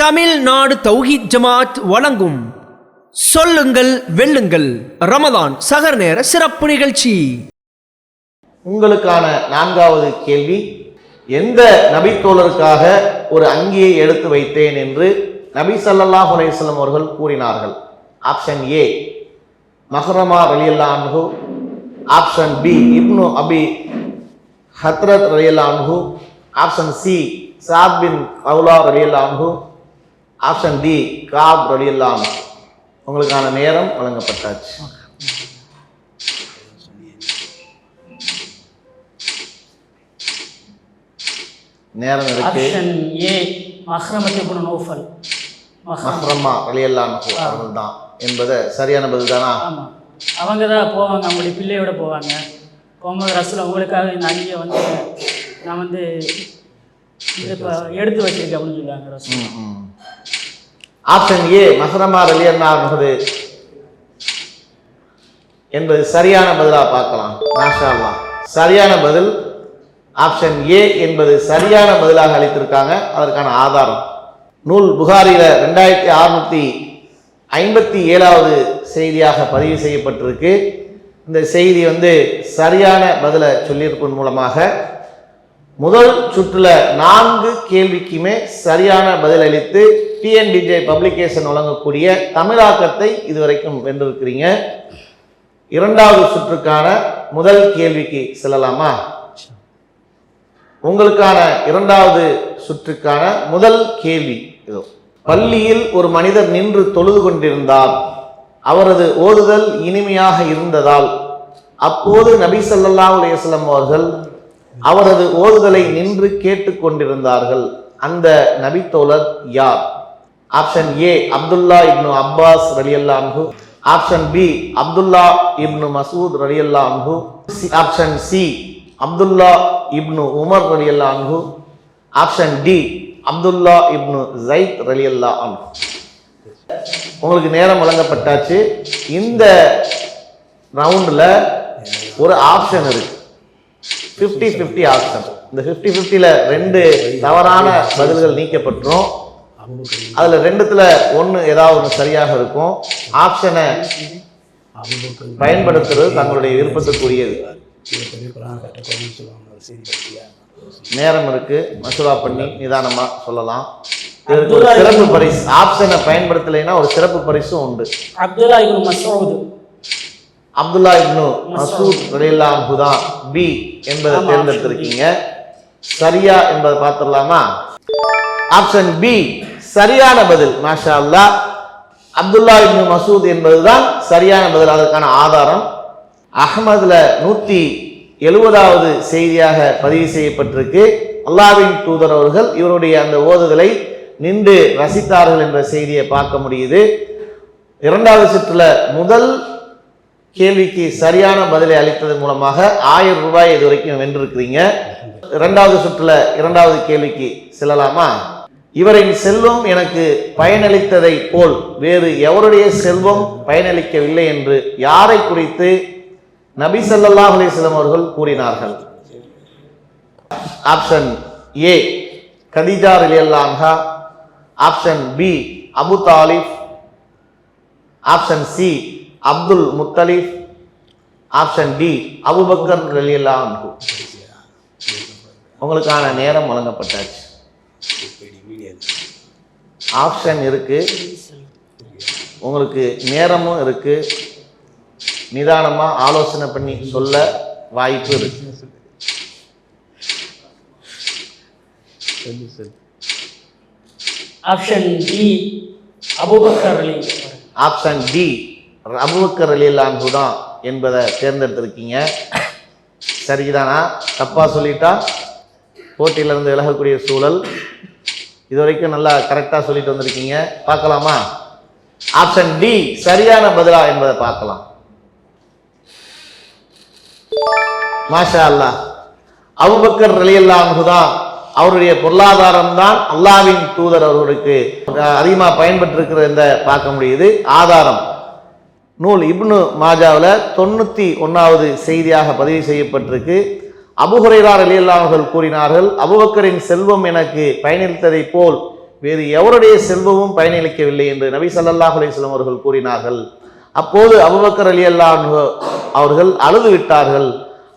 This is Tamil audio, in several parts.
தமிழ்நாடு தௌஹீத் ஜமாத் வழங்கும் சொல்லுங்கள் வெல்லுங்கள். ரமதான் சகர் நேர சிறப்பு நிகழ்ச்சி. உங்களுக்கான நான்காவது கேள்வி எந்த நபித்தோழருக்காக ஒரு அங்கியை எடுத்து வைத்தேன் என்று நபி ஸல்லல்லாஹு அலைஹி அவர்கள் கூறினார்கள்? Option A மஹரமா ரலியல்லான்ஹு option B ibn Abi Hadrad ரலியல்லான்ஹு option C சாத் பின் அவுலா ரலியல்லான்ஹு ஆப்ஷன் டி காப் ரலியல்லா அன்ஹு. உங்களுக்கான நேரம் வழங்கப்பட்டாச்சு. நேரம் இருக்கு. ஏ மஹ்ரமத்தை குண நோஃபல். மஹ்ரம் ரலியல்லாஹு அவர்கள் தான் என்பது சரியான பதில் தானா? ஆமாம் அவங்க தான் போவாங்க அவங்களுடைய பிள்ளையோட போவாங்க. போகும்போது ரசூல் அவங்களுக்காக இந்த அங்கியை வந்து நான் வந்து எடுத்து வச்சிருக்கேன் அப்படின்னு சொல்லுவாங்க ரசூல். ஆப்ஷன் ஏ மஹ்ரமா ரலியல்லாஹு என்பது சரியான பதிலா பார்க்கலாம். மாஷா சரியான பதில் ஆப்ஷன் ஏ என்பது சரியான பதிலாக அளித்திருக்காங்க. அதற்கான ஆதாரம். நூல் புகாரியில் ரெண்டாயிரத்தி அறுநூத்தி ஐம்பத்தி ஏழாவது செய்தியாக பதிவு செய்யப்பட்டிருக்கு. இந்த செய்தி வந்து சரியான பதிலை சொல்லியிருப்பதன் மூலமாக முதல் சுற்றுல நான்கு கேள்விக்குமே சரியான பதில் அளித்து டிஎன்டிஜே பப்ளிகேஷன் வழங்கக்கூடிய தமிழாக்கத்தை இதுவரைக்கும் வென்றிருக்கிறீங்க. இரண்டாவது சுற்றுக்கான முதல் கேள்விக்கு செல்லலாமா? உங்களுக்கான இரண்டாவது சுற்றுக்கான முதல் கேள்வி இதோ. பள்ளியில் ஒரு மனிதர் நின்று தொழுது கொண்டிருந்தார் அவரது ஓதுதல் இனிமையாக இருந்ததால் அப்போது நபி ஸல்லல்லாஹு அலைஹி அவர்கள் அவரது ஓதுதலை நின்று கேட்டுக்கொண்டிருந்தார்கள். அந்த நபித்தோழர் யார்? Option A Abdullah ibn Abbas ரலியல்லா அன்ஹு. Option B Abdullah ibn Masood ரலியல்லா அன்ஹு. Option C Abdullah ibn Umar ரலியல்லா அன்ஹு. Option D Abdullah ibn Zaid ரலியல்லா அன்ஹு. உங்களுக்கு நேரம் வழங்கப்பட்டாச்சு. இந்த ரவுண்டில் ஒரு ஆப்ஷன் இருக்கு. ஃபிஃப்டி ஃபிஃப்டி ஆப்ஷன் இந்த ஃபிஃப்டி ஃபிஃப்டியில் ரெண்டு தவறான பதில்கள் நீக்கப்பட்டுரும். அதில் ரெண்டுத்தில் ஒன்று ஏதாவது ஒன்று சரியாக இருக்கும். ஆப்ஷனை பயன்படுத்துறது தங்களுடைய விருப்பத்துக்குரியது. நேரம் இருக்கு. மசூரா பண்ணி நிதானமாக சொல்லலாம். இதற்கு சிறப்பு பரிசு. ஆப்ஷனை பயன்படுத்தலைன்னா ஒரு சிறப்பு பரிசும் உண்டு. Abdullah Masud. அப்துல்லா இப்னு மசூத். அன்ஹு தான் பி என்பதை தேர்ந்தெடுத்திருக்கீங்க. சரியா என்பதை பார்த்துடலாமா? ஆப்ஷன் பி சரியான பதில் மாஷா அல்லாஹ் அப்துல்லா இப்னு மசூத் என்பதுதான் சரியான பதில் அதற்கான ஆதாரம். அகமதுல நூத்தி எழுபதாவது செய்தியாக பதிவு செய்யப்பட்டிருக்கு. அல்லாவின் தூதர் அவர்கள் இவருடைய அந்த ஓதுதலை நின்று ரசித்தார்கள் என்ற செய்தியை பார்க்க முடியுது. இரண்டாவது சுற்றுல முதல் கேள்விக்கு சரியான பதிலை அளித்ததன் மூலமாக ஆயிரம் ரூபாய் இது வரைக்கும் வென்றிருக்கிறீங்க. இரண்டாவது சுற்றுல இரண்டாவது கேள்விக்கு செல்லலாமா? இவரின் செல்வம் எனக்கு பயனளித்ததை போல் வேறு எவருடைய செல்வம் பயனளிக்கவில்லை என்று யாரை குறித்து நபி ஸல்லல்லாஹு அலிஸ்லம் அவர்கள் கூறினார்கள்? ஆப்ஷன் ஏ கதிஜா ரிலியல்லான்ஹா option B Abu தாலிஃப் option C அப்துல் முத்தலிப் ஆப்ஷன் டி அபுபக்கர் ரலியல்லாஹு அன்ஹு. உங்களுக்கான நேரம் வழங்கப்பட்டாச்சு. ஆப்ஷன் இருக்கு. உங்களுக்கு நேரமும் இருக்கு. நிதானமா ஆலோசனை பண்ணி சொல்ல வாய்ப்பு இருக்கு. ஆப்ஷன் டி அபூபக்கர் அலி ஆப்ஷன் டி அபுபக்கர் ரலியல்லாஹு தான் என்பதை தேர்ந்தெடுத்திருக்கீங்க. சரிதானா? தப்பா சொல்லிட்டா? போட்டியிலிருந்து விலகக்கூடிய சூழல். இது வரைக்கும் நல்லா கரெக்டாக சொல்லிட்டு வந்திருக்கீங்க. பார்க்கலாமா? ஆப்ஷன் டி சரியான பதிலா என்பதை பார்க்கலாம். மாஷா அல்லாஹ் அபுபக்கர் ரலியல்லாஹு தான் அவருடைய பொருளாதாரம் தான் அல்லாவின் தூதர் அவர்களுக்கு அதிகமாக பயன்பட்டிருக்கிற பார்க்க முடியுது. ஆதாரம். நூல் இப்னு மாஜாவில் தொண்ணூற்றி ஒன்றாவது செய்தியாக பதிவு செய்யப்பட்டிருக்கு. அபுஹுரைரா ரலியல்லாஹு கூறினார்கள் அபுபக்கரின் செல்வம் எனக்கு பயனளித்ததைப் போல் வேறு எவருடைய செல்வமும் பயனளிக்கவில்லை என்று நபி ஸல்லல்லாஹு அலைஹி அவர்கள் கூறினார்கள். அப்போது அபுபக்கர் அலி அவர்கள் அழுது விட்டார்கள்.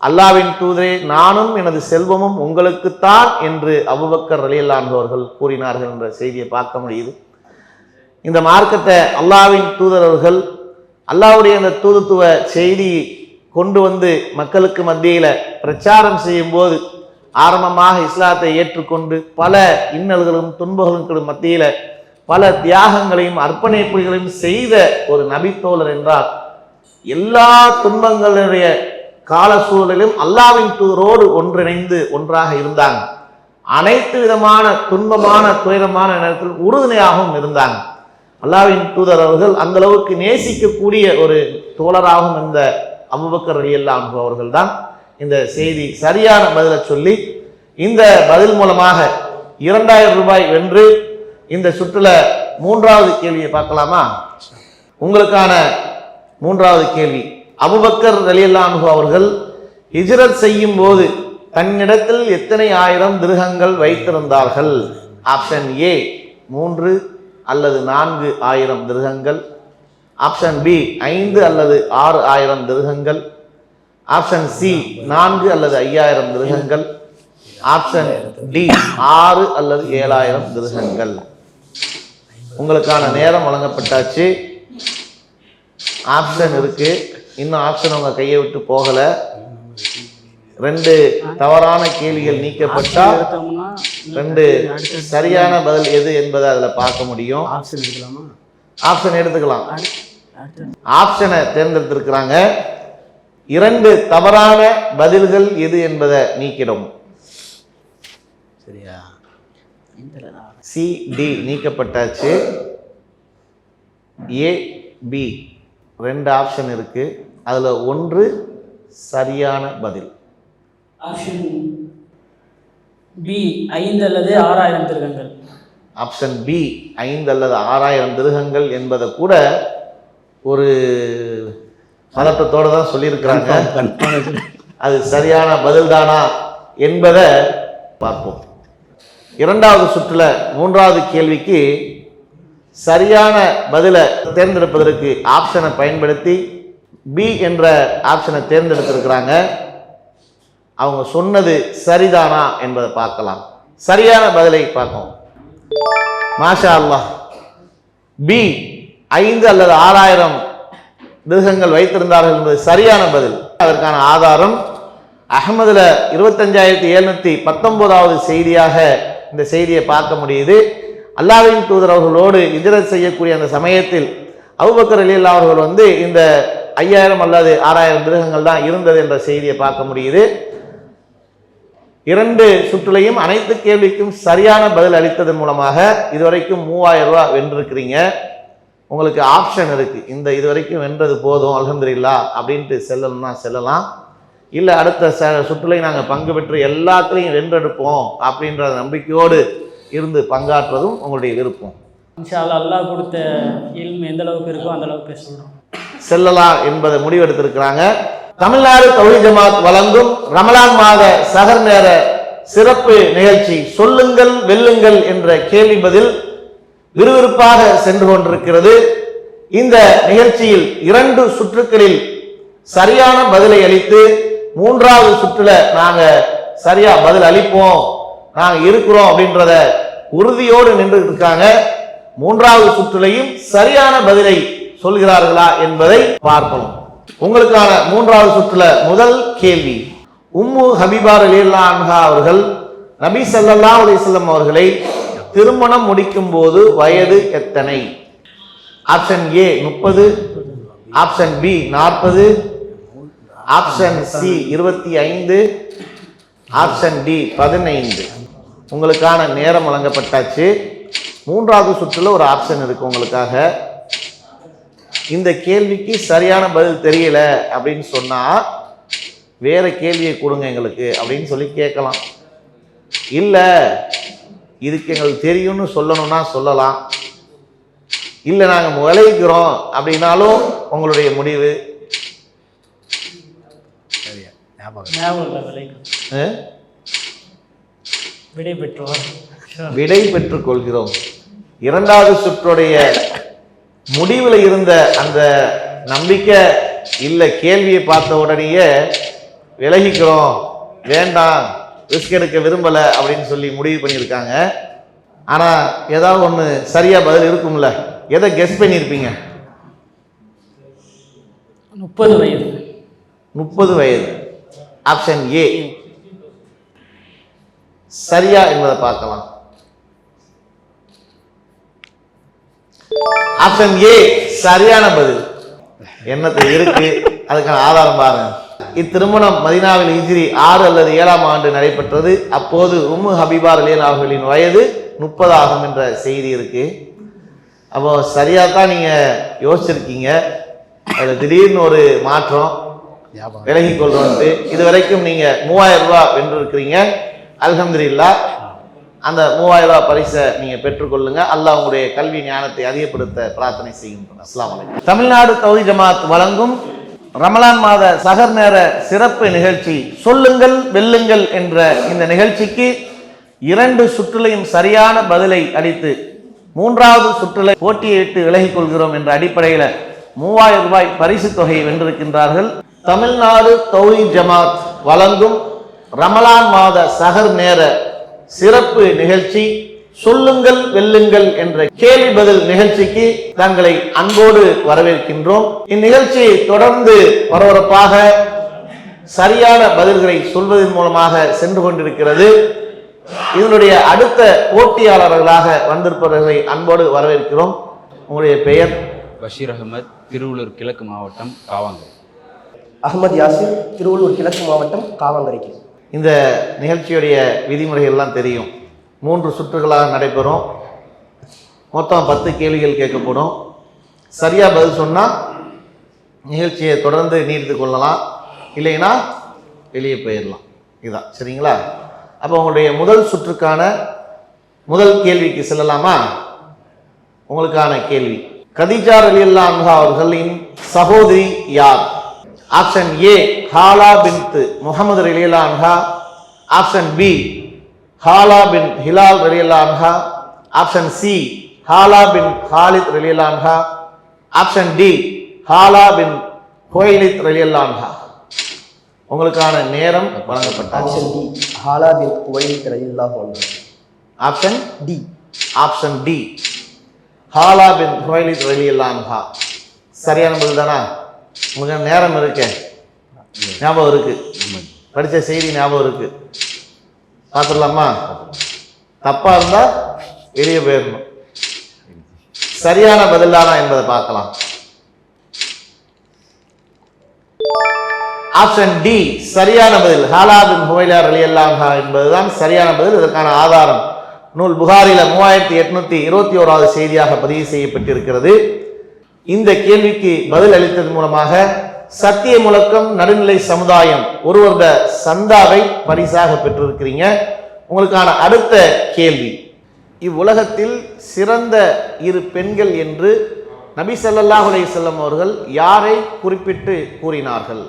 அல்லாவின் தூதரே நானும் எனது செல்வமும் உங்களுக்குத்தான் என்று அபுபக்கர் அலி அவர்கள் கூறினார்கள் என்ற செய்தியை பார்க்க முடியுது. இந்த மார்க்கத்தை அல்லாவின் தூதர் அவர்கள் அல்லாவுடைய அந்த தூதுத்துவ செய்தி கொண்டு வந்து மக்களுக்கு மத்தியில் பிரச்சாரம் செய்யும்போது ஆரம்பமாக இஸ்லாத்தை ஏற்றுக்கொண்டு பல இன்னல்களும் துன்பங்களுக்கும் மத்தியில் பல தியாகங்களையும் அர்ப்பணிப்புகளையும் செய்த ஒரு நபித்தோழர் என்றால் எல்லா துன்பங்களுடைய கால சூழலிலும் அல்லாவின் தூதரோடு ஒன்றிணைந்து ஒன்றாக இருந்தாங்க. அனைத்து விதமான துன்பமான துயரமான நேரத்தில் உறுதுணையாகவும் இருந்தாங்க. அல்லாவின் தூதர் அவர்கள் அந்த அளவுக்கு நேசிக்கக்கூடிய ஒரு தோழராகவும் இருந்த அபுபக்கர் ரலியல்லாஹு அவர்கள் தான் இந்த செய்தி சரியான பதிலை சொல்லி இந்த பதில் மூலமாக இரண்டாயிரம் ரூபாய் வென்று இந்த சுற்றுல மூன்றாவது கேள்வியை பார்க்கலாமா? உங்களுக்கான மூன்றாவது கேள்வி. அபுபக்கர் ரலியல்லாஹு அவர்கள் ஹிஜ்ரத் செய்யும் போது தன்னிடத்தில் எத்தனை ஆயிரம் திருகங்கள் வைத்திருந்தார்கள்? ஆப்ஷன் ஏ மூன்று அல்லது நான்கு ஆயிரம் திருகங்கள் ஆப்ஷன் பி ஐந்து அல்லது ஆறு ஆயிரம் திருகங்கள் ஆப்ஷன் சி நான்கு அல்லது ஐயாயிரம் திருகங்கள் ஆப்ஷன் டி ஆறு அல்லது ஏழாயிரம் திருகங்கள் உங்களுக்கான நேரம் வழங்கப்பட்டாச்சு. ஆப்ஷன் இருக்கு. இன்னும் ஆப்ஷன் உங்க கையை விட்டு போகல. ரெண்டு தவறான கேள்விகள் நீக்கப்பட்டா எடுத்தோம்னா ரெண்டு சரியான பதில் எது என்பதை அதுல பார்க்க முடியும். ஆப்ஷன் எடுக்கலாமா ஆப்ஷன் எடுத்துக்கலாம். ஆப்ஷனை தேர்ந்தெடுத்திருக்கிறாங்க. இரண்டு தவறான பதில்கள் எது என்பதை நீக்கிடும். சரியா? சி டி நீக்கப்பட்டாச்சு. ஏ பி ரெண்டு ஆப்ஷன் இருக்கு. அதுல ஒன்று சரியான பதில். ஆப்ஷன் பி ஐந்து அல்லது ஆறாயிரம் திருகங்கள். ஆப்ஷன் பி ஐந்து அல்லது ஆறாயிரம் திருகங்கள் என்பதை கூட ஒரு பதட்டத்தோட தான் சொல்லியிருக்கிறாங்க அது சரியான பதில்தானா என்பதை பார்ப்போம். இரண்டாவது சுற்றுல மூன்றாவது கேள்விக்கு சரியான பதிலை தேர்ந்தெடுப்பதற்கு ஆப்ஷனை பயன்படுத்தி பி என்ற ஆப்ஷனை தேர்ந்தெடுத்திருக்கிறாங்க. அவங்க சொன்னது சரிதானா என்பதை பார்க்கலாம். சரியான பதிலை பார்க்கும் மாஷா அல்லாஹ் பி ஐந்து அல்லது ஆறாயிரம் மிருகங்கள் வைத்திருந்தார்கள் என்பது சரியான பதில். அதற்கான ஆதாரம் அகமதுல இருபத்தஞ்சாயிரத்தி எழுநூத்தி பத்தொன்பதாவது செய்தியாக இந்த செய்தியை பார்க்க முடியுது. அல்லாவின் தூதர் அவர்களோடு இஜரத் செய்யக்கூடிய அந்த சமயத்தில் அவுபக்கர் அலி அவர்கள் வந்து இந்த ஐயாயிரம் அல்லது ஆறாயிரம் மிருகங்கள் தான் இருந்தது என்ற செய்தியை பார்க்க முடியுது. இரண்டு சுற்றுலையும் அனைத்து கேள்விக்கும் சரியான பதில் அளித்ததன் மூலமாக இதுவரைக்கும் மூவாயிரம் ரூபாய் வென்றிருக்கிறீங்க. உங்களுக்கு ஆப்ஷன் இருக்கு. இந்த இதுவரைக்கும் வென்றது போதும் அல்ஹம்துலில்லா அப்படின்ட்டு செல்லணும்னா செல்லலாம். இல்லை அடுத்த ச சுற்றுலை நாங்கள் பங்கு பெற்று எல்லாத்துலேயும் வென்றெடுப்போம் அப்படின்ற நம்பிக்கையோடு இருந்து பங்காற்றுவதும் உங்களுடைய விருப்பம். இன்ஷா அல்லாஹ் அல்லாஹ் கொடுத்த இல்மு எந்த அளவுக்கு இருக்கோ அந்த அளவுக்கு சொல்கிறோம் செல்லலாம் என்பதை முடிவெடுத்திருக்கிறாங்க. தமிழ்நாடு தொழில் ஜமாத் வழங்கும் ரமலான் மாத சகர் நேர சிறப்பு நிகழ்ச்சி சொல்லுங்கள் வெல்லுங்கள் என்ற கேள்வி பதில் விறுவிறுப்பாக சென்று கொண்டிருக்கிறது. இந்த நிகழ்ச்சியில் இரண்டு சுற்றுக்களில் சரியான பதிலை அளித்து மூன்றாவது சுற்றுல நாங்க சரியா பதில் அளிப்போம் நாங்க இருக்கிறோம் அப்படின்றத உறுதியோடு நின்று இருக்காங்க. மூன்றாவது சுற்றுலையும் சரியான பதிலை சொல்கிறார்களா என்பதை பார்ப்போம். உங்களுக்கான மூன்றாவது சுற்றுல முதல் கேள்வி. உம்மு ஹபீபார் அலில்லா அன்ஹா அவர்கள் நபி சல்லா அலைஹி அவர்களை திருமணம் முடிக்கும் போது வயது எத்தனை? ஆப்ஷன் ஏ முப்பது ஆப்ஷன் பி நாற்பது ஆப்ஷன் சி இருபத்தி ஐந்து ஆப்ஷன் டி பதினைந்து. உங்களுக்கான நேரம் வழங்கப்பட்டாச்சு. மூன்றாவது சுற்றில் ஒரு ஆப்ஷன் இருக்கு உங்களுக்காக. இந்த கேள்விக்கு சரியான பதில் தெரியல அப்படின்னு சொன்னா வேற கேள்வியை கொடுங்க எங்களுக்கு அப்படின்னு சொல்லி கேட்கலாம். இல்லை இதுக்கு எங்களுக்கு தெரியும்னு சொல்லணும்னா சொல்லலாம். இல்லை நாங்கள் விளைவிக்கிறோம் அப்படின்னாலும் உங்களுடைய முடிவு? விடை பெற்றோர் விடை பெற்றுக் கொள்கிறோம். இரண்டாவது சுற்றுடைய முடிவில் இருந்த அந்த நம்பிக்கை இல்லை கேள்வியை பார்த்த உடனேயே விலகிக்கிறோம் வேண்டாம் ரிஸ்க் எடுக்க விரும்பலை அப்படின்னு சொல்லி முடிவு பண்ணியிருக்காங்க. ஆனால் ஏதாவது ஒன்று சரியாக பதில் இருக்கும்ல? எதை கெஸ் பண்ணியிருப்பீங்க? முப்பது வயது. முப்பது வயது. ஆப்ஷன் ஏ சரியா என்பதை பார்க்கலாம். ஆப்ஷன் ஏ சரியான பதில். என்னத்தை இருக்கு? அதுக்கான ஆதாரம் பாருங்க. இத்திருமணம் மதினாவில் ஹிஜ்ரி ஆறு அல்லது ஏழாம் ஆண்டு நடைபெற்றது. அப்போது உம்மு ஹபீபா அலியன் அவர்களின் வயது முப்பது ஆகும் என்ற செய்தி இருக்கு. அப்போ சரியா தான் நீங்க யோசிச்சிருக்கீங்க. அதுல திடீர்னு ஒரு மாற்றம் விலகி கொள்றோன்ட்டு இது வரைக்கும் நீங்க மூவாயிரம் ரூபாய் வென்றிருக்கிறீங்க. அல்ஹம்துலில்லாஹ். அந்த மூவாயிரம் ரூபாய் பரிசை நீங்க பெற்றுக்கொள்ளுங்க. அல்லாஹ் உங்களுடைய கல்வி ஞானத்தை அதிகப்படுத்த பிரார்த்தனை செய்கின்றோம். அஸ்லாம் தமிழ்நாடு தௌதி ஜமாத் வழங்கும் ரமலான் மாத சகர் நேர சிறப்பு நிகழ்ச்சி சொல்லுங்கள் வெல்லுங்கள் என்ற இந்த நிகழ்ச்சிக்கு இரண்டு சுற்றுலையும் சரியான பதிலை அளித்து மூன்றாவது சுற்றுலை போட்டியிட்டு விலகிக் கொள்கிறோம் என்ற அடிப்படையில் மூவாயிரம் ரூபாய் பரிசு தொகையை வென்றிருக்கின்றார்கள். தமிழ்நாடு தௌஹி ஜமாத் வழங்கும் ரமலான் மாத சகர் நேர சிறப்பு நிகழ்ச்சி சொல்லுங்கள் வெல்லுங்கள் என்ற கேள்வி பதில் நிகழ்ச்சிக்கு தங்களை அன்போடு வரவேற்கின்றோம். இந்நிகழ்ச்சி தொடர்ந்து பரபரப்பாக சரியான பதில்களை சொல்வதன் மூலமாக சென்று கொண்டிருக்கிறது. இதனுடைய அடுத்த போட்டியாளர்களாக வந்திருப்பவர்களை அன்போடு வரவேற்கிறோம். உங்களுடைய பெயர்? பஷீர் அகமது திருவள்ளூர் கிழக்கு மாவட்டம் காவாங்கல் அகமது யாசிர் திருவள்ளூர் கிழக்கு மாவட்டம் காவாங்கரைக்கு. இந்த நிகழ்ச்சியுடைய விதிமுறைகள்லாம் தெரியும். மூன்று சுற்றுகளாக நடைபெறும். மொத்தம் பத்து கேள்விகள் கேட்கப்படும். சரியாக பதில் சொன்னால் நிகழ்ச்சியை தொடர்ந்து நீடித்து கொள்ளலாம். இல்லைன்னா வெளியே போயிடலாம். இதுதான். சரிங்களா? அப்போ உங்களுடைய முதல் சுற்றுக்கான முதல் கேள்விக்கு செல்லலாமா? உங்களுக்கான கேள்வி. கதிஜா அலி அல்லா அவர்களின் சகோதரி யார்? ஆப்ஷன் ஏ ஹாலா பின்த் முகமது ரலியல்லா அன்ஹா option B Hala bin Hilal ரலியல்லா அன்ஹா option C Hala bin Khalid ரலியல்லா அன்ஹா option D Hala bin Khuwaylid ரலியல்லா அன்ஹா உங்களுக்கான நேரம் வழங்கப்பட்டாச்சு. ஆப்ஷன் டி ஹாலா பின் குவைத் ரலியல்லாஹு அன்ஹு option D option D Hala bin Khuwaylid ரலியல்லாஹு அன்ஹா சரியான பதில் தானா? உங்களுக்கு நேரம் இருக்கு. ஞாபகம் இருக்கு. படித்த செய்தி ஞாபகம் இருக்கு. பார்த்துடலாமா? தப்பா இருந்தா வெளியே போயிடணும். சரியான பதிலானா என்பதை பார்க்கலாம். ஆப்ஷன் டி சரியான பதில். ஹாலாபின் ஹுவைலார் அலியல்லாஹா என்பதுதான் சரியான பதில். இதற்கான ஆதாரம் நூல் புகாரில மூவாயிரத்தி எட்நூத்தி இருபத்தி ஓராவது செய்தியாக பதிவு செய்யப்பட்டிருக்கிறது. இந்த கேள்விக்கு பதில் அளித்ததன் மூலமாக சத்திய முழக்கம் நடுநிலை சமுதாயம் ஒருவருட சந்தாவை பரிசாக பெற்றிருக்கிறீங்க. உங்களுக்கான அடுத்த கேள்வி. இவ்வுலகத்தில் சிறந்த இரு பெண்கள் என்று நபி சல்லாஹ் அலைஹி அவர்கள் யாரை குறிப்பிட்டு கூறினார்கள்?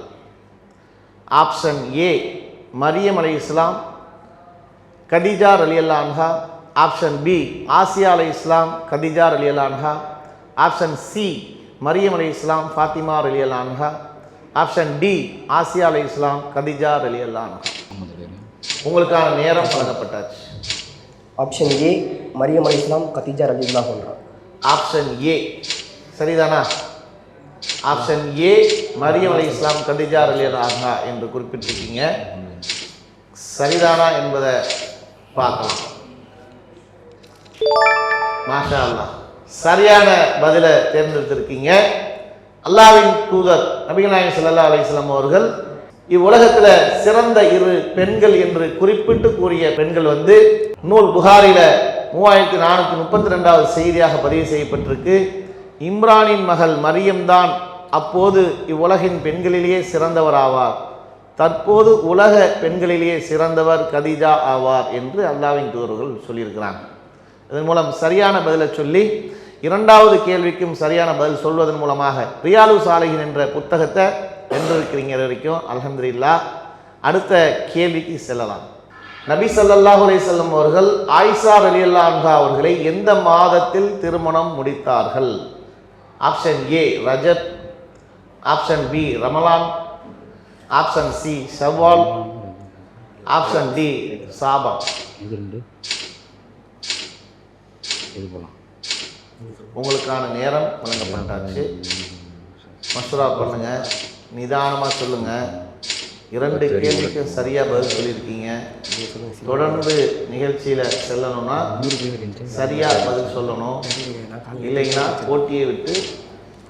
ஆப்ஷன் ஏ மரியம் அலி இஸ்லாம் கதிஜா அலி அல்லான்ஹா ஆப்ஷன் பி ஆசியா அலை இஸ்லாம் கதிஜா அலி அல்லான்ஹா ஆப்ஷன் சி மரியம் அலை இஸ்லாம் ஃபாத்திமா அன்ஹா ஆப்ஷன் டி ஆசியா அலை இஸ்லாம் கதிஜா அன்ஹா உங்களுக்கான நேரம் வழங்கப்பட்டாச்சு. ஆப்ஷன் ஏ மரியம் அலி இஸ்லாம் கத்திஜா ரலியல்லாஹு அன்ஹா ஆப்ஷன் ஏ சரிதானா? ஆப்ஷன் ஏ மரியம் அலை இஸ்லாம் கதிஜா அலி அன்ஹா என்று குறிப்பிட்டிருக்கீங்க. சரிதானா என்பதை பார்க்கலாம். மாஷா அல்லாஹ். சரியான பதிலை தேர்ந்தெடுத்திருக்கீங்க. அல்லாவின் தூதர் நபிகநாயகம் சல்லா அலிஸ்லாம் அவர்கள் இவ்வுலகத்தில் சிறந்த இரு பெண்கள் என்று குறிப்பிட்டு கூறிய பெண்கள் வந்து நூல் புகாரில மூவாயிரத்தி நானூற்றி முப்பத்தி ரெண்டாவது செய்தியாக பதிவு செய்யப்பட்டிருக்கு. இம்ரானின் மகள் மரியம்தான் அப்போது இவ்வுலகின் பெண்களிலேயே சிறந்தவர் ஆவார். தற்போது உலக பெண்களிலேயே சிறந்தவர் கதிஜா ஆவார் என்று அல்லாவின் தூதர்கள் சொல்லியிருக்கிறாங்க. இதன் மூலம் சரியான பதிலை சொல்லி இரண்டாவது கேள்விக்கும் சரியான பதில் சொல்வதன் மூலமாக ரியாலு சாலையின் என்ற புத்தகத்தை வென்றிருக்கிறீங்க வரைக்கும் அலமதுல்லா அடுத்த கேள்விக்கு செல்லலாம். நபி ஸல்லல்லாஹு அலைஹி அவர்கள் ஆயிஷா ரலியல்லாஹு அல்லா அவர்களை எந்த மாதத்தில் திருமணம் முடித்தார்கள்? ஆப்ஷன் ஏ ரஜத் ஆப்ஷன் பி ரமலான். ஆப்ஷன் சி ஷவ்வால். ஆப்ஷன் டி சாபா இது போகலாம் உங்களுக்கான நேரம் வழங்கப்பட்டாச்சு. மசூரா பண்ணுங்க. நிதானமாக சொல்லுங்க. இரண்டு கேள்விக்கு சரியாக பதில் சொல்லியிருக்கீங்க. தொடர்ந்து நிகழ்ச்சியில் செல்லணும்னா சரியாக பதில் சொல்லணும். இல்லைன்னா போட்டியை விட்டு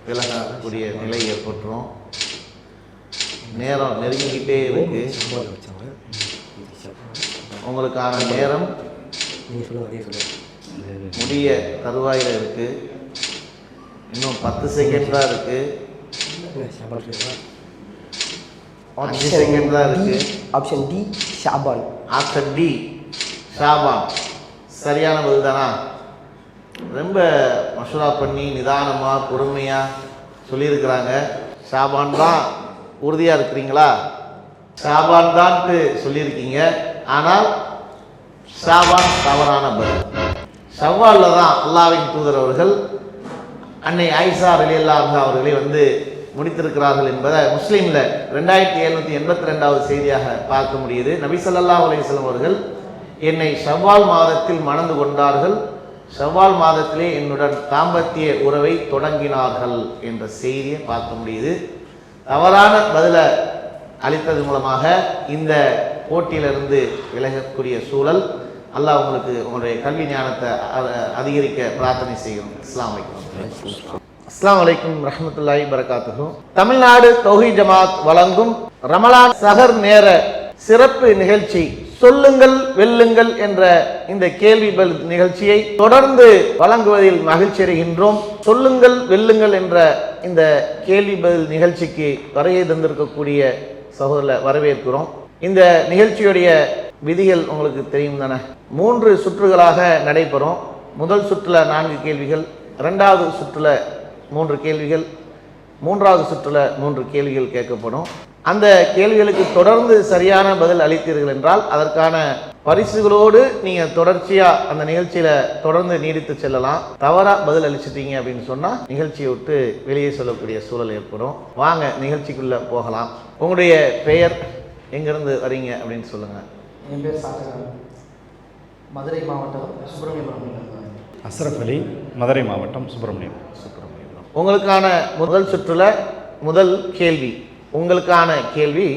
விலகக்கூடிய நிலை ஏற்பட்டுரும். நேரம் நெருங்கிக்கிட்டே இருக்கு. உங்களுக்கான நேரம் நீங்கள் சொல்லுங்கள் சொல்லுங்கள் முடிய தருவாயில் இருக்கு. இன்னும் பத்து செகண்ட் தான் இருக்கு. ஷாபான் சொல்லுங்கள் அஞ்சு செகண்ட் தான் இருக்கு. ஆப்ஷன் டி ஷாபான். ஆப்ஷன் டி ஷாபான். சரியான பதில் தானா? ரொம்ப மசூரா பண்ணி நிதானமாக பொறுமையாக சொல்லியிருக்கிறாங்க. ஷாபான் தான் உறுதியாக இருக்கிறீங்களா? ஷாபான் தான்ட்டு சொல்லியிருக்கீங்க. ஆனால் ஷாபான் தவறான பதில். ஷவ்வாலில் தான் அல்லாவின் தூதர் அவர்கள் அன்னை ஆயிஷா ரலியல்லா அவர்களை வந்து முடித்திருக்கிறார்கள் என்பதை முஸ்லீமில் ரெண்டாயிரத்தி எழுநூற்றி எண்பத்தி ரெண்டாவது செய்தியாக பார்க்க முடியுது. நபி ஸல்லல்லாஹு அலைஹி அவர்கள் என்னை ஷவ்வால் மாதத்தில் மணந்து கொண்டார்கள். ஷவ்வால் மாதத்திலே என்னுடன் தாம்பத்திய உறவை தொடங்கினார்கள் என்ற செய்தியை பார்க்க முடியுது. தவறான பதிலை அளித்தது மூலமாக இந்த போட்டியிலிருந்து விலகக்கூடிய சூழல் அல்லாஹ் உங்களுக்கு உங்களுடைய கல்வி ஞானத்தை அ- அதிகரிக்க பிரார்த்தனை செய்யும். இஸ்லாம் அலைக்கும். அஸ்ஸலாமு அலைக்கும் ரஹ்மத்துல்லாஹி தமிழ்நாடு தௌஹி ஜமாத் வழங்கும் ரமலான் சஹர் நேர சிறப்பு நிகழ்ச்சி சொல்லுங்கள் வெல்லுங்கள் என்ற இந்த கேள்வி பதில் நிகழ்ச்சியை தொடர்ந்து வழங்குவதில் மகிழ்ச்சி அடைகின்றோம். சொல்லுங்கள் வெல்லுங்கள் என்ற இந்த கேள்வி பதில் நிகழ்ச்சிக்கு வருகை தந்திருக்கக்கூடிய சகோதரரை வரவேற்கிறோம். இந்த நிகழ்ச்சியுடைய விதிகள் உங்களுக்கு தெரியும் தானே மூன்று சுற்றுகளாக நடைபெறும். முதல் சுற்றில் நான்கு கேள்விகள் ரெண்டாவது சுற்றில் மூன்று கேள்விகள் மூன்றாவது சுற்றில் மூன்று கேள்விகள் கேட்கப்படும். அந்த கேள்விகளுக்கு தொடர்ந்து சரியான பதில் அளித்தீர்கள் என்றால் அதற்கான பரிசுகளோடு நீங்கள் தொடர்ச்சியாக அந்த நிகழ்ச்சியில் தொடர்ந்து நீடித்து செல்லலாம். தவறாக பதில் அளிச்சிட்டீங்க அப்படின்னு சொன்னால் நிகழ்ச்சியை விட்டு வெளியே சொல்லக்கூடிய சூழல் ஏற்படும். வாங்க நிகழ்ச்சிக்குள்ளே போகலாம். உங்களுடைய பெயர் எங்கேருந்து வரீங்க அப்படின்னு சொல்லுங்கள் என் பேர் சாக்கரன் மதுரை மாவட்டம் சுப்பிரமணியபுரம் அஸ்ரஃப் அலி மதுரை மாவட்டம் சுப்பிரமணியம். உங்களுக்கான முதல் சுற்றுல முதல் கேள்வி. உங்களுக்கான கேள்வி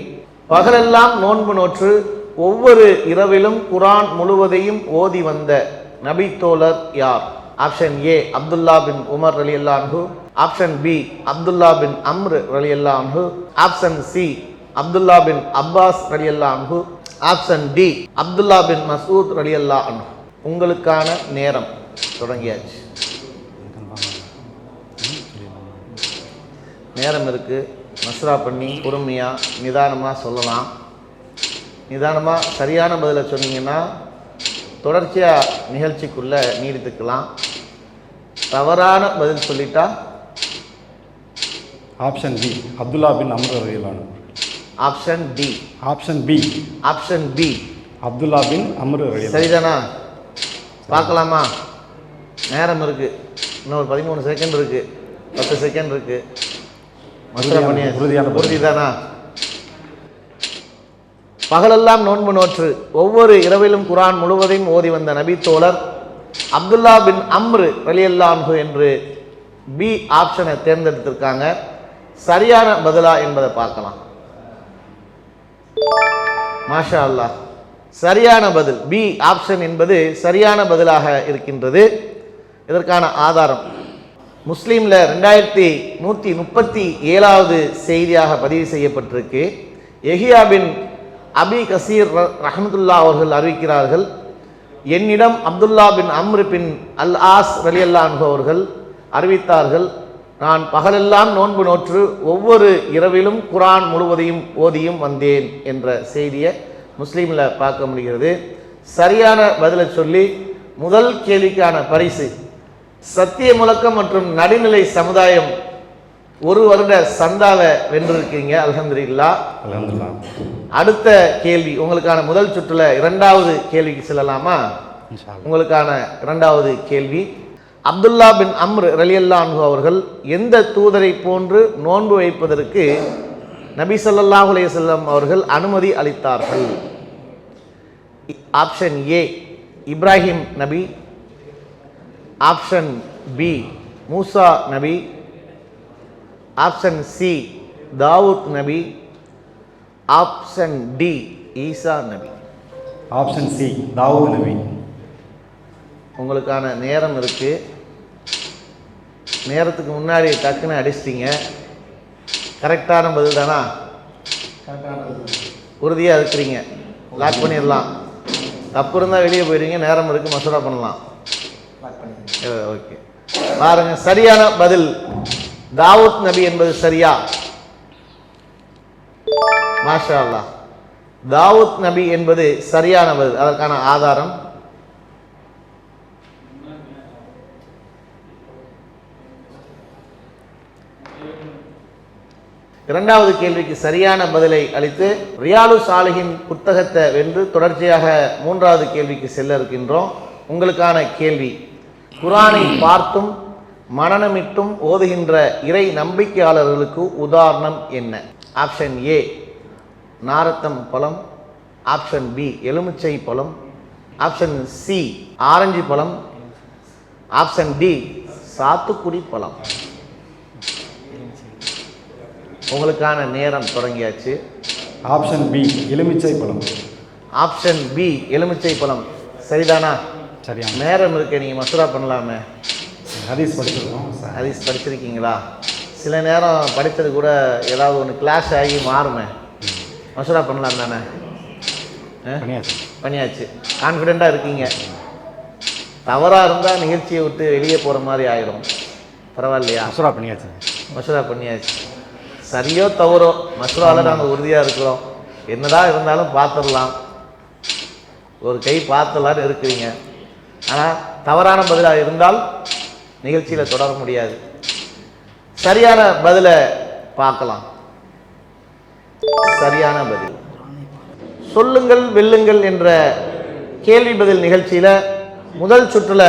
பகலெல்லாம் நோன்பு நோற்று ஒவ்வொரு இரவிலும் குரான் முழுவதையும் ஓதி வந்த நபி தோழர் யார்? Option A Abdullah bin Umar அலி அல்லான்ஹு ஆப்ஷன் பி அப்துல்லா பின் அம்ர் அலி அல்லான்ஹு ஆப்ஷன் சி அப்துல்லா பின் அப்பாஸ் அலி அல்லான்ஹு ஆப்ஷன் டி அப்துல்லா பின் மசூத் அலி அல்லா அன்ஹு. உங்களுக்கான நேரம் தொடங்கியாச்சு. நேரம் இருக்குது மஸ்ரா பண்ணி பொறுமையாக நிதானமாக சொல்லலாம். நிதானமாக சரியான பதிலை சொன்னீங்கன்னா தொடர்ச்சியாக நிகழ்ச்சிக்குள்ளே நீடித்துக்கலாம். தவறான பதில் சொல்லிட்டா ஆப்ஷன் பி அப்துல்லா பின் Amr option D option B option B Abdullah பின் அம்ர் சரிதானா? பார்க்கலாமா? நேரம் இருக்குது இன்னும் ஒரு பதிமூணு செகண்ட் இருக்குது பத்து செகண்ட் இருக்குது. உறுதியான. உறுதிதானா? பகலெல்லாம் நோன்பு நோற்று. ஒவ்வொரு இரவிலும் குரான் முழுவதையும் ஓதி வந்த நபி தோழர் அப்துல்லா பின் அம்ரு ரலியல்லான்ஹு என்று பி ஆப்ஷனை தேர்ந்தெடுத்திருக்காங்க. சரியான பதிலா என்பதை பார்க்கலாம். மாஷா அல்லாஹ் சரியான பதில். பி ஆப்ஷன் என்பது சரியான பதிலாக இருக்கின்றது. இதற்கான ஆதாரம். முஸ்லீமில் ரெண்டாயிரத்தி நூற்றி முப்பத்தி ஏழாவது செய்தியாக பதிவு செய்யப்பட்டிருக்கு. எஹியா பின் அபி கசீர் ர- அவர்கள் அறிவிக்கிறார்கள் என்னிடம் அப்துல்லா பின் அம்ரு பின் அல் ஆஸ் ரலியல்லான்ஹு அவர்கள் அறிவித்தார்கள் நான் பகலெல்லாம் நோன்பு நோற்று ஒவ்வொரு இரவிலும் குரான் முழுவதையும் ஓதியும் வந்தேன் என்ற செய்தியை முஸ்லீமில் பார்க்க முடிகிறது. சரியான பதிலை சொல்லி முதல் கேள்விக்கான பரிசு சத்திய முழக்கம் மற்றும் நடுநிலை சமுதாயம். ஒரு வருட சந்தாவை வென்றிருக்கீங்க அலமதுல்லா அடுத்த கேள்வி உங்களுக்கான முதல் சுற்றுல இரண்டாவது கேள்விக்கு செல்லலாமா. உங்களுக்கான இரண்டாவது கேள்வி அப்துல்லா பின் அம்ர் ரலியல்லா அன்ஹு அவர்கள் எந்த தூதரை போன்று நோன்பு வைப்பதற்கு நபி அலைஹி வஸல்லம் அவர்கள் அனுமதி அளித்தார்கள்? ஆப்ஷன் ஏ இப்ராஹிம் நபி. ஆப்ஷன் பி மூசா நபி. ஆப்ஷன் சி தாவூத் நபி. ஆப்ஷன் டி ஈசா நபி. ஆப்ஷன் சி தாவூத் நபி. உங்களுக்கான நேரம் இருக்கு. நேரத்துக்கு முன்னாடி டக்குன்னு அடிச்சிட்டீங்க. கரெக்டான பதில். தானா உறுதியாக இருக்கிறீங்க. லாக் பண்ணிடலாம். தப்பு இருந்தால் வெளியே போயிடுவீங்க. நேரம் இருக்கு மசூரா பண்ணலாம். ஓகே. பாருங்க சரியான பதில். தாவூத் நபி என்பது சரியா? மாஷா அல்லாஹ் தாவூத் நபி என்பது சரியான பதில். அதற்கான ஆதாரம் இரண்டாவது கேள்விக்கு சரியான பதிலை அளித்து ரியாலு சாலிஹின் புத்தகத்தை வென்று தொடர்ச்சியாக மூன்றாவது கேள்விக்கு செல்ல இருக்கின்றோம். உங்களுக்கான கேள்வி குரானை பார்த்தும் மனநமிட்டும் ஓதுகின்ற இறை நம்பிக்கையாளர்களுக்கு உதாரணம் என்ன? ஆப்ஷன் ஏ நாரத்தம் பழம். ஆப்ஷன் பி எலுமிச்சை பழம். ஆப்ஷன் சி ஆரஞ்சு பழம். ஆப்ஷன் டி சாத்துக்குடி பழம். உங்களுக்கான நேரம் தொடங்கியாச்சு. ஆப்ஷன் பி எலுமிச்சை பழம். ஆப்ஷன் பி எலுமிச்சை பழம். சரிதானா? சரியா. நேரம் இருக்கு நீங்கள் மசூரா பண்ணலாமே. ஹதீஸ் படிச்சிருக்கோம் சார். ஹதீஸ் படிச்சிருக்கீங்களா? சில நேரம் படித்தது கூட ஏதாவது ஒன்று கிளாஷ் ஆகி மாறுமே. மசூரா பண்ணலாம் தானே? ஆ? பண்ணியாச்சு. பண்ணியாச்சு. கான்ஃபிடெண்ட்டாக இருக்கீங்க. தவறாக இருந்தால் நிகழ்ச்சியை விட்டு வெளியே போகிற மாதிரி ஆயிடும் பரவாயில்லையா? மசூரா பண்ணியாச்சு. மசூரா பண்ணியாச்சு. சரியோ தவறோ மசூராவில் நாங்கள் உறுதியாக இருக்கிறோம். என்னதான் இருந்தாலும் பார்த்துடலாம். ஒரு கை பார்த்துடலான்னு இருக்கிறீங்க. ஆனால் தவறான பதிலாக இருந்தால் நிகழ்ச்சியில் தொடர முடியாது. சரியான பதிலை பார்க்கலாம். சரியான பதில். சொல்லுங்கள் வெல்லுங்கள் என்ற கேள்வி பதில் நிகழ்ச்சியில் முதல் சுற்றுல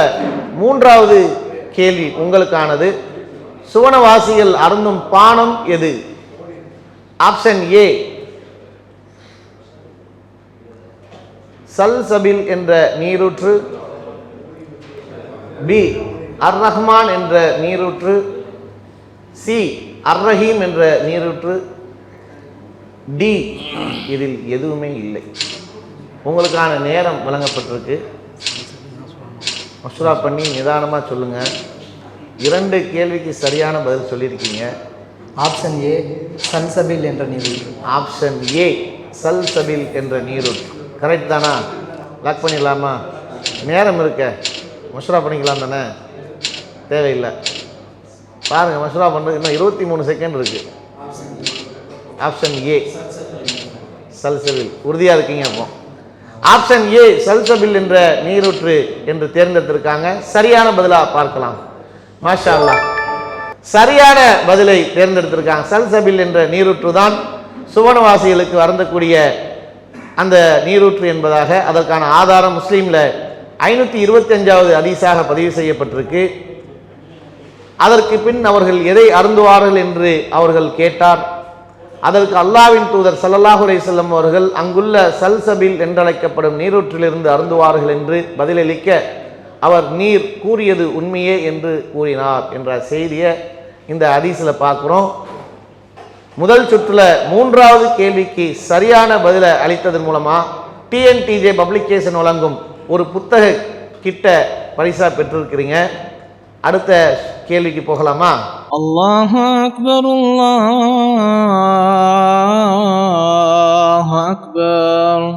மூன்றாவது கேள்வி உங்களுக்கானது. சுவனவாசிகள் அருந்தும் பானம் எது? Option A. சல்சபில் என்ற நீரூற்று. பி. அர் ரஹ்மான் என்ற நீரூற்று. சி. அர் ரஹீம் என்ற நீரூற்று. டி. இதில் எதுவுமே இல்லை. உங்களுக்கான நேரம் வழங்கப்பட்டிருக்கு. மசூரா பண்ணி நிதானமாக சொல்லுங்கள் இரண்டு கேள்விக்கு சரியான பதில் சொல்லியிருக்கீங்க. ஆப்ஷன் ஏ சன்சபில் என்ற நீரூற்று. ஆப்ஷன் ஏ சல்சபில் என்ற நீரூற்று. கரெக்ட் தானா? லாக் பண்ணிடலாமா? நேரம் இருக்க. மசூரா பண்ணிக்கலாம் தானே? தேவையில்லை. பாருங்கள் மசூரா பண்ணுறது இன்னும் இருபத்தி மூணு செகண்ட் இருக்குது ஆப்ஷன் ஏ சல்சபில் உறுதியாக இருக்கீங்க அப்போ. ஆப்ஷன் ஏ சல்சபில் என்ற நீரூற்று என்று தேர்ந்தெடுத்திருக்காங்க. சரியான பதிலாக பார்க்கலாம். மாஷா சரியான பதிலை தேர்ந்தெடுத்திருக்காங்க. சல்சபில் என்ற நீரூற்று தான் சுவனவாசிகளுக்கு வருந்தக்கூடிய அந்த நீரூற்று என்பதாக அதற்கான ஆதாரம் முஸ்லீமில் ஐநூற்றி இருபத்தி அஞ்சாவது அதிசாக பதிவு செய்யப்பட்டிருக்கு. அதற்கு பின் அவர்கள் எதை அருந்துவார்கள் என்று அவர்கள் கேட்டார். அதற்கு அல்லாவின் தூதர் சல்லல்லாஹுரை செல்லம் அவர்கள் அங்குள்ள சல்சபில் என்றழைக்கப்படும் நீரூற்றிலிருந்து அருந்துவார்கள் என்று பதிலளிக்க அவர் நீர் கூறியது உண்மையே என்று கூறினார் என்ற செய்தியை இந்த அதிசில் பார்க்குறோம். முதல் சுற்றில் மூன்றாவது கேள்விக்கு சரியான பதிலை அளித்ததன் மூலமாக டிஎன்டிஜே பப்ளிகேஷன் வழங்கும் ஒரு புத்தக கிட்ட பரிசாக பெற்றிருக்கிறீங்க. அடுத்த கேள்விக்கு போகலாமா? அல்லாஹ் அக்பர் அல்லாஹ் அக்பர்.